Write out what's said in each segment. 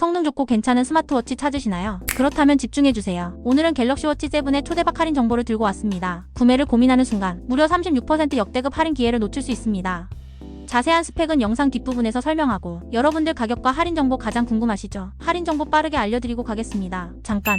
성능 좋고 괜찮은 스마트워치 찾으시나요? 그렇다면 집중해주세요. 오늘은 갤럭시 워치 7의 초대박 할인 정보를 들고 왔습니다. 구매를 고민하는 순간 무려 36% 역대급 할인 기회를 놓칠 수 있습니다. 자세한 스펙은 영상 뒷부분에서 설명하고 여러분들 가격과 할인 정보 가장 궁금하시죠? 할인 정보 빠르게 알려드리고 가겠습니다. 잠깐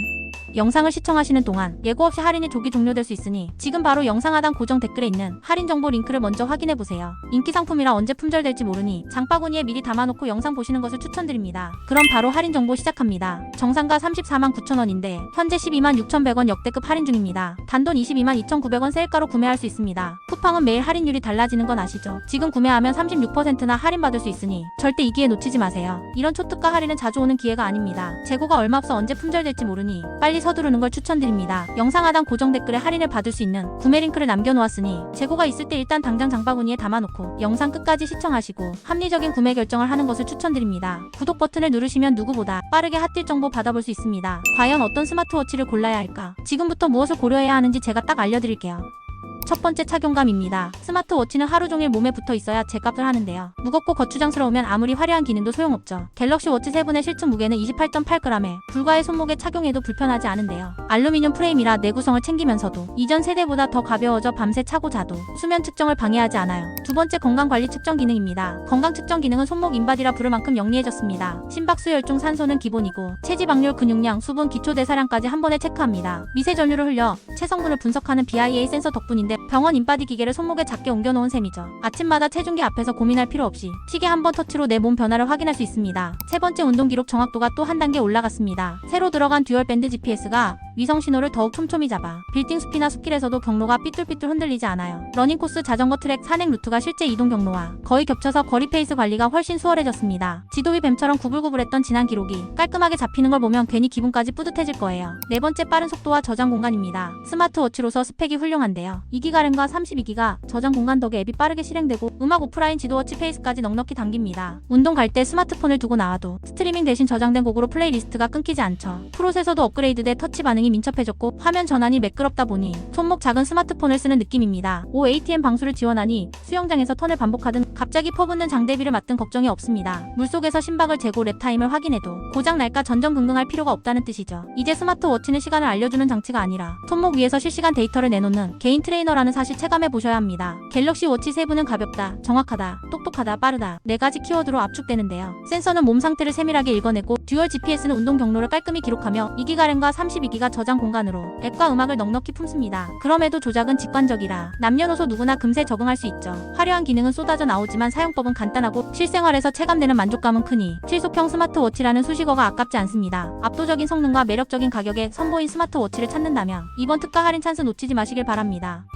영상을 시청하시는 동안 예고 없이 할인이 조기 종료될 수 있으니 지금 바로 영상 하단 고정 댓글에 있는 할인 정보 링크를 먼저 확인해 보세요. 인기 상품이라 언제 품절될지 모르니 장바구니에 미리 담아놓고 영상 보시는 것을 추천드립니다. 그럼 바로 할인 정보 시작합니다. 정상가 34만 9천원인데 현재 12만 6,100원 역대급 할인 중입니다. 단돈 22만 2,900원 세일가로 구매할 수 있습니다. 쿠팡은 매일 할인율이 달라지는 건 아시죠? 지금 구매하면 36%나 할인받을 수 있으니 절대 이 기회 놓치지 마세요. 이런 초특가 할인은 자주 오는 기회가 아닙니다. 재고가 얼마 없어 언제 품절될지 모르니 빨리 서두르는 걸 추천드립니다. 영상 하단 고정 댓글에 할인을 받을 수 있는 구매 링크를 남겨놓았으니 재고가 있을 때 일단 당장 장바구니에 담아놓고 영상 끝까지 시청하시고 합리적인 구매 결정을 하는 것을 추천드립니다. 구독 버튼을 누르시면 누구보다 빠르게 핫딜 정보 받아볼 수 있습니다. 과연 어떤 스마트워치를 골라야 할까? 지금부터 무엇을 고려해야 하는지 제가 딱 알려드릴게요. 첫 번째 착용감입니다. 스마트워치는 하루 종일 몸에 붙어 있어야 제값을 하는데요. 무겁고 거추장스러우면 아무리 화려한 기능도 소용없죠. 갤럭시 워치 7의 실제 무게는 28.8g에 불과의 손목에 착용해도 불편하지 않은데요. 알루미늄 프레임이라 내구성을 챙기면서도 이전 세대보다 더 가벼워져 밤새 차고 자도 수면 측정을 방해하지 않아요. 두 번째 건강관리 측정 기능입니다. 건강 측정 기능은 손목 인바디라 부를 만큼 영리해졌습니다. 심박수 혈중 산소는 기본이고 체지방률 근육량 수분 기초 대사량까지 한 번에 체크합니다. 미세 전류를 흘려 체성분을 분석하는 BIA 센서 덕분인데 병원 인바디 기계를 손목에 작게 옮겨놓은 셈이죠. 아침마다 체중계 앞에서 고민할 필요 없이 시계 한 번 터치로 내 몸 변화를 확인할 수 있습니다. 세 번째 운동 기록 정확도가 또 한 단계 올라갔습니다. 새로 들어간 듀얼 밴드 GPS가 위성 신호를 더욱 촘촘히 잡아 빌딩 숲이나 숲길에서도 경로가 삐뚤삐뚤 흔들리지 않아요. 러닝 코스, 자전거 트랙, 산행 루트가 실제 이동 경로와 거의 겹쳐서 거리 페이스 관리가 훨씬 수월해졌습니다. 지도 위 뱀처럼 구불구불했던 지난 기록이 깔끔하게 잡히는 걸 보면 괜히 기분까지 뿌듯해질 거예요. 네 번째 빠른 속도와 저장 공간입니다. 스마트워치로서 스펙이 훌륭한데요. 2기가 램과 32기가 저장 공간 덕에 앱이 빠르게 실행되고 음악 오프라인 지도워치 페이스까지 넉넉히 담깁니다. 운동 갈 때 스마트폰을 두고 나와도 스트리밍 대신 저장된 곡으로 플레이리스트가 끊기지 않죠. 프로세서도 업그레이드돼 터치 반응이 민첩해졌고 화면 전환이 매끄럽다 보니 손목 작은 스마트폰을 쓰는 느낌입니다. 5 ATM 방수를 지원하니 수영장에서 턴을 반복하든 갑자기 퍼붓는 장대비를 맞든 걱정이 없습니다. 물속에서 심박을 재고 랩타임을 확인해도 고장 날까 전전긍긍할 필요가 없다는 뜻이죠. 이제 스마트워치는 시간을 알려주는 장치가 아니라 손목 위에서 실시간 데이터를 내놓는 개인 트레이너 라는 사실 체감해 보셔야 합니다. 갤럭시 워치 7은 가볍다, 정확하다, 똑똑하다, 빠르다 네 가지 키워드로 압축되는데요. 센서는 몸 상태를 세밀하게 읽어내고 듀얼 GPS는 운동 경로를 깔끔히 기록하며 2기가 램과 32기가 저장 공간으로 앱과 음악을 넉넉히 품습니다. 그럼에도 조작은 직관적이라 남녀노소 누구나 금세 적응할 수 있죠. 화려한 기능은 쏟아져 나오지만 사용법은 간단하고 실생활에서 체감되는 만족감은 크니 실속형 스마트워치라는 수식어가 아깝지 않습니다. 압도적인 성능과 매력적인 가격에 선보인 스마트워치를 찾는다면 이번 특가 할인 찬스 놓치지 마시길 바랍니다.